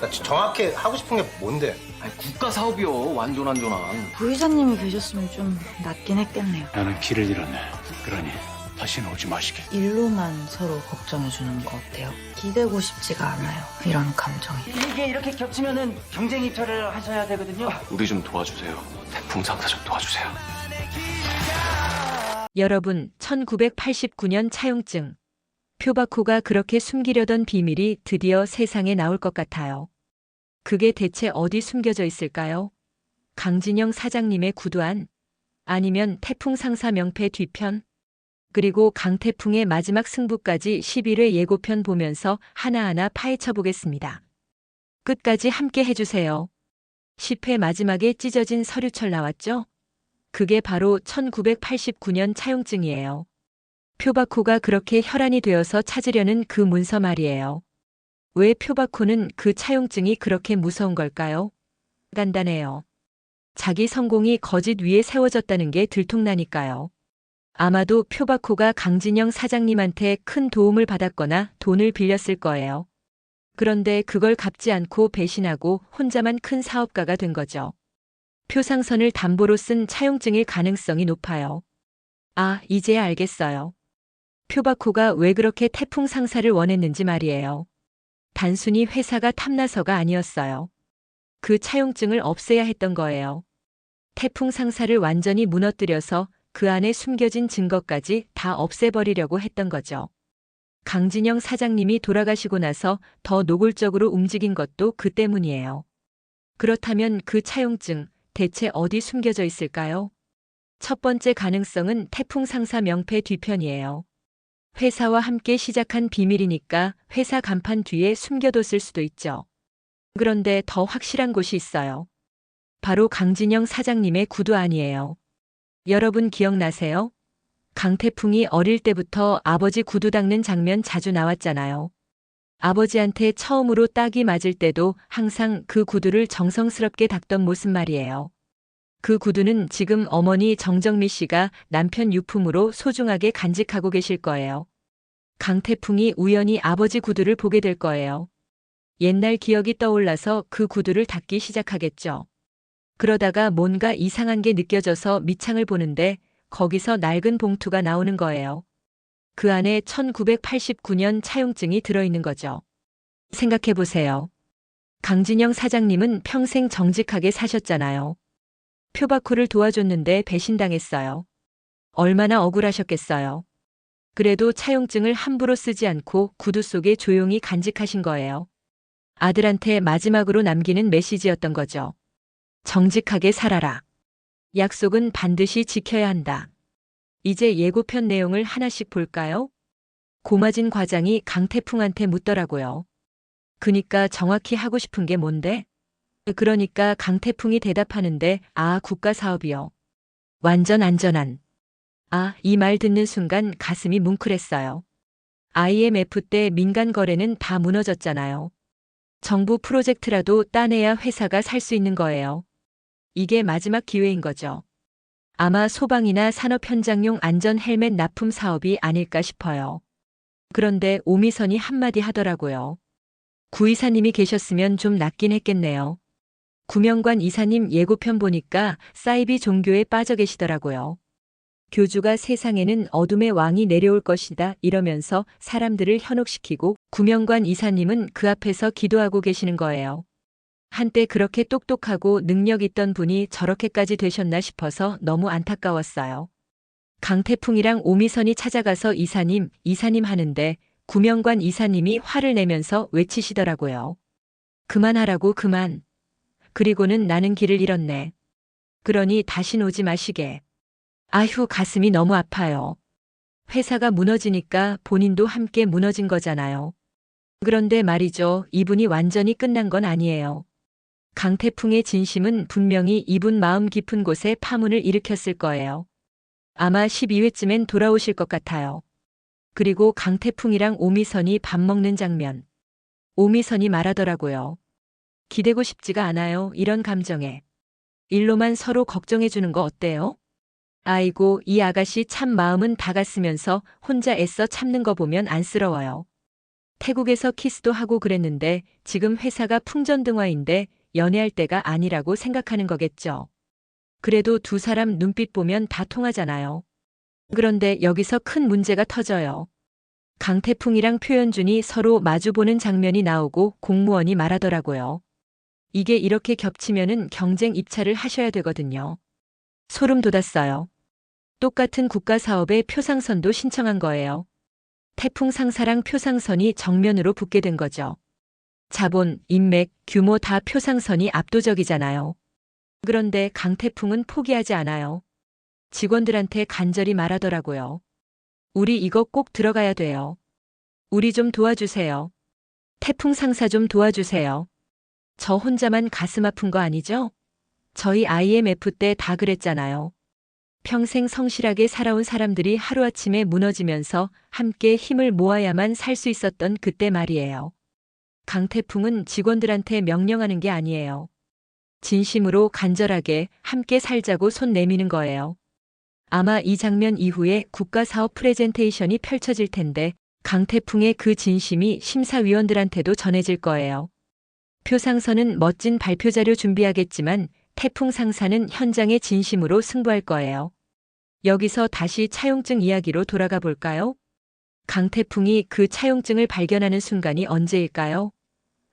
나 정확히 하고 싶은 게 뭔데? 아니, 국가 사업이요. 완전 안전한. 부의사님이 계셨으면 좀 낫긴 했겠네요. 나는 길을 잃었네. 그러니 다시는 오지 마시게. 일로만 서로 걱정해주는 거 어때요? 기대고 싶지가 않아요. 이런 감정이. 이게 이렇게 겹치면은 경쟁 입찰을 하셔야 되거든요. 우리 좀 도와주세요. 태풍 상사 좀 도와주세요. 여러분, 1989년 차용증. 표바코가 그렇게 숨기려던 비밀이 드디어 세상에 나올 것 같아요. 그게 대체 어디 숨겨져 있을까요? 강진영 사장님의 구두 안? 아니면 태풍 상사 명패 뒤편? 그리고 강태풍의 마지막 승부까지 11회 예고편 보면서 하나하나 파헤쳐 보겠습니다. 끝까지 함께 해주세요. 10회 마지막에 찢어진 서류철 나왔죠? 그게 바로 1989년 차용증이에요. 표바코가 그렇게 혈안이 되어서 찾으려는 그 문서 말이에요. 왜 표바코는 그 차용증이 그렇게 무서운 걸까요? 간단해요. 자기 성공이 거짓 위에 세워졌다는 게 들통나니까요. 아마도 표바코가 강진영 사장님한테 큰 도움을 받았거나 돈을 빌렸을 거예요. 그런데 그걸 갚지 않고 배신하고 혼자만 큰 사업가가 된 거죠. 표상선을 담보로 쓴 차용증일 가능성이 높아요. 아, 이제야 알겠어요. 표바코가 왜 그렇게 태풍 상사를 원했는지 말이에요. 단순히 회사가 탐나서가 아니었어요. 그 차용증을 없애야 했던 거예요. 태풍 상사를 완전히 무너뜨려서 그 안에 숨겨진 증거까지 다 없애버리려고 했던 거죠. 강진영 사장님이 돌아가시고 나서 더 노골적으로 움직인 것도 그 때문이에요. 그렇다면 그 차용증 대체 어디 숨겨져 있을까요? 첫 번째 가능성은 태풍 상사 명패 뒤편이에요. 회사와 함께 시작한 비밀이니까 회사 간판 뒤에 숨겨뒀을 수도 있죠. 그런데 더 확실한 곳이 있어요. 바로 강진영 사장님의 구두 아니에요. 여러분 기억나세요? 강태풍이 어릴 때부터 아버지 구두 닦는 장면 자주 나왔잖아요. 아버지한테 처음으로 딱이 맞을 때도 항상 그 구두를 정성스럽게 닦던 모습 말이에요. 그 구두는 지금 어머니 정정미 씨가 남편 유품으로 소중하게 간직하고 계실 거예요. 강태풍이 우연히 아버지 구두를 보게 될 거예요. 옛날 기억이 떠올라서 그 구두를 닦기 시작하겠죠. 그러다가 뭔가 이상한 게 느껴져서 밑창을 보는데 거기서 낡은 봉투가 나오는 거예요. 그 안에 1989년 차용증이 들어있는 거죠. 생각해 보세요. 강진영 사장님은 평생 정직하게 사셨잖아요. 표바코를 도와줬는데 배신당했어요. 얼마나 억울하셨겠어요. 그래도 차용증을 함부로 쓰지 않고 구두 속에 조용히 간직하신 거예요. 아들한테 마지막으로 남기는 메시지였던 거죠. 정직하게 살아라. 약속은 반드시 지켜야 한다. 이제 예고편 내용을 하나씩 볼까요? 고마진 과장이 강태풍한테 묻더라고요. 그니까 정확히 하고 싶은 게 뭔데? 그러니까 강태풍이 대답하는데, 아, 국가 사업이요. 완전 안전한. 아, 이 말 듣는 순간 가슴이 뭉클했어요. IMF 때 민간 거래는 다 무너졌잖아요. 정부 프로젝트라도 따내야 회사가 살 수 있는 거예요. 이게 마지막 기회인 거죠. 아마 소방이나 산업 현장용 안전 헬멧 납품 사업이 아닐까 싶어요. 그런데 오미선이 한마디 하더라고요. 구이사님이 계셨으면 좀 낫긴 했겠네요. 구명관 이사님 예고편 보니까 사이비 종교에 빠져 계시더라고요. 교주가 세상에는 어둠의 왕이 내려올 것이다 이러면서 사람들을 현혹시키고 구명관 이사님은 그 앞에서 기도하고 계시는 거예요. 한때 그렇게 똑똑하고 능력 있던 분이 저렇게까지 되셨나 싶어서 너무 안타까웠어요. 강태풍이랑 오미선이 찾아가서 이사님, 이사님 하는데 구명관 이사님이 화를 내면서 외치시더라고요. 그만하라고 그만. 그리고는 나는 길을 잃었네. 그러니 다신 오지 마시게. 아휴 가슴이 너무 아파요. 회사가 무너지니까 본인도 함께 무너진 거잖아요. 그런데 말이죠. 이분이 완전히 끝난 건 아니에요. 강태풍의 진심은 분명히 이분 마음 깊은 곳에 파문을 일으켰을 거예요. 아마 12회쯤엔 돌아오실 것 같아요. 그리고 강태풍이랑 오미선이 밥 먹는 장면. 오미선이 말하더라고요. 기대고 싶지가 않아요. 이런 감정에. 일로만 서로 걱정해주는 거 어때요? 아이고, 이 아가씨 참 마음은 다 갔으면서 혼자 애써 참는 거 보면 안쓰러워요. 태국에서 키스도 하고 그랬는데 지금 회사가 풍전등화인데 연애할 때가 아니라고 생각하는 거겠죠. 그래도 두 사람 눈빛 보면 다 통하잖아요. 그런데 여기서 큰 문제가 터져요. 강태풍이랑 표현준이 서로 마주보는 장면이 나오고 공무원이 말하더라고요. 이게 이렇게 겹치면은 경쟁 입찰을 하셔야 되거든요. 소름 돋았어요. 똑같은 국가 사업에 표상선도 신청한 거예요. 태풍 상사랑 표상선이 정면으로 붙게 된 거죠. 자본, 인맥, 규모 다 표상선이 압도적이잖아요. 그런데 강태풍은 포기하지 않아요. 직원들한테 간절히 말하더라고요. 우리 이거 꼭 들어가야 돼요. 우리 좀 도와주세요. 태풍 상사 좀 도와주세요. 저 혼자만 가슴 아픈 거 아니죠? 저희 IMF 때 다 그랬잖아요. 평생 성실하게 살아온 사람들이 하루아침에 무너지면서 함께 힘을 모아야만 살 수 있었던 그때 말이에요. 강태풍은 직원들한테 명령하는 게 아니에요. 진심으로 간절하게 함께 살자고 손 내미는 거예요. 아마 이 장면 이후에 국가 사업 프레젠테이션이 펼쳐질 텐데 강태풍의 그 진심이 심사위원들한테도 전해질 거예요. 표상선은 멋진 발표 자료 준비하겠지만 태풍 상사는 현장의 진심으로 승부할 거예요. 여기서 다시 차용증 이야기로 돌아가 볼까요? 강태풍이 그 차용증을 발견하는 순간이 언제일까요?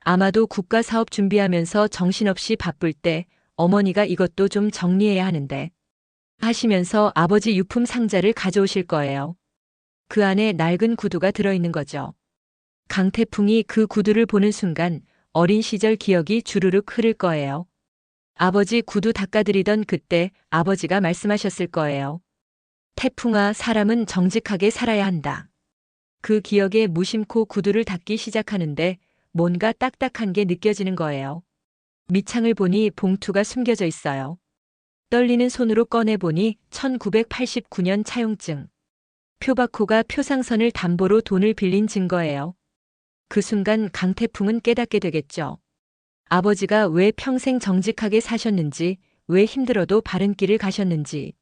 아마도 국가 사업 준비하면서 정신없이 바쁠 때 어머니가 이것도 좀 정리해야 하는데 하시면서 아버지 유품 상자를 가져오실 거예요. 그 안에 낡은 구두가 들어있는 거죠. 강태풍이 그 구두를 보는 순간 어린 시절 기억이 주르륵 흐를 거예요. 아버지 구두 닦아드리던 그때 아버지가 말씀하셨을 거예요. 태풍아, 사람은 정직하게 살아야 한다. 그 기억에 무심코 구두를 닦기 시작하는데 뭔가 딱딱한 게 느껴지는 거예요. 밑창을 보니 봉투가 숨겨져 있어요. 떨리는 손으로 꺼내보니 1989년 차용증. 표바코가 표상선을 담보로 돈을 빌린 증거예요. 그 순간 강태풍은 깨닫게 되겠죠. 아버지가 왜 평생 정직하게 사셨는지, 왜 힘들어도 바른 길을 가셨는지,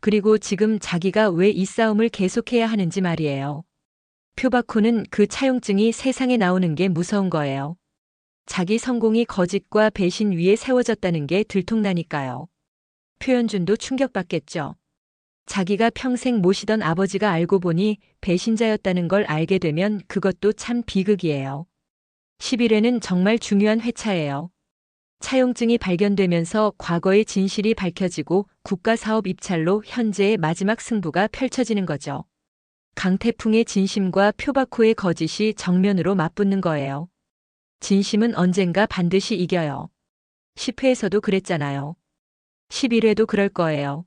그리고 지금 자기가 왜 이 싸움을 계속해야 하는지 말이에요. 표바코는 그 차용증이 세상에 나오는 게 무서운 거예요. 자기 성공이 거짓과 배신 위에 세워졌다는 게 들통나니까요. 표현준도 충격받겠죠. 자기가 평생 모시던 아버지가 알고 보니 배신자였다는 걸 알게 되면 그것도 참 비극이에요. 11회는 정말 중요한 회차예요. 차용증이 발견되면서 과거의 진실이 밝혀지고 국가사업 입찰로 현재의 마지막 승부가 펼쳐지는 거죠. 강태풍의 진심과 표바코의 거짓이 정면으로 맞붙는 거예요. 진심은 언젠가 반드시 이겨요. 10회에서도 그랬잖아요. 11회도 그럴 거예요.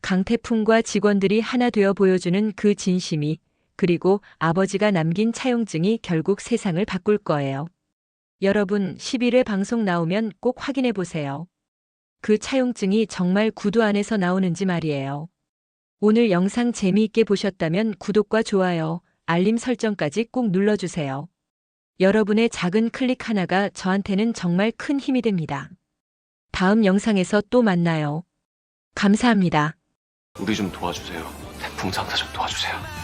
강태풍과 직원들이 하나 되어 보여주는 그 진심이 그리고 아버지가 남긴 차용증이 결국 세상을 바꿀 거예요. 여러분 11회 방송 나오면 꼭 확인해 보세요. 그 차용증이 정말 구두 안에서 나오는지 말이에요. 오늘 영상 재미있게 보셨다면 구독과 좋아요, 알림 설정까지 꼭 눌러주세요. 여러분의 작은 클릭 하나가 저한테는 정말 큰 힘이 됩니다. 다음 영상에서 또 만나요. 감사합니다. 우리 좀 도와주세요. 태풍 상사 좀 도와주세요.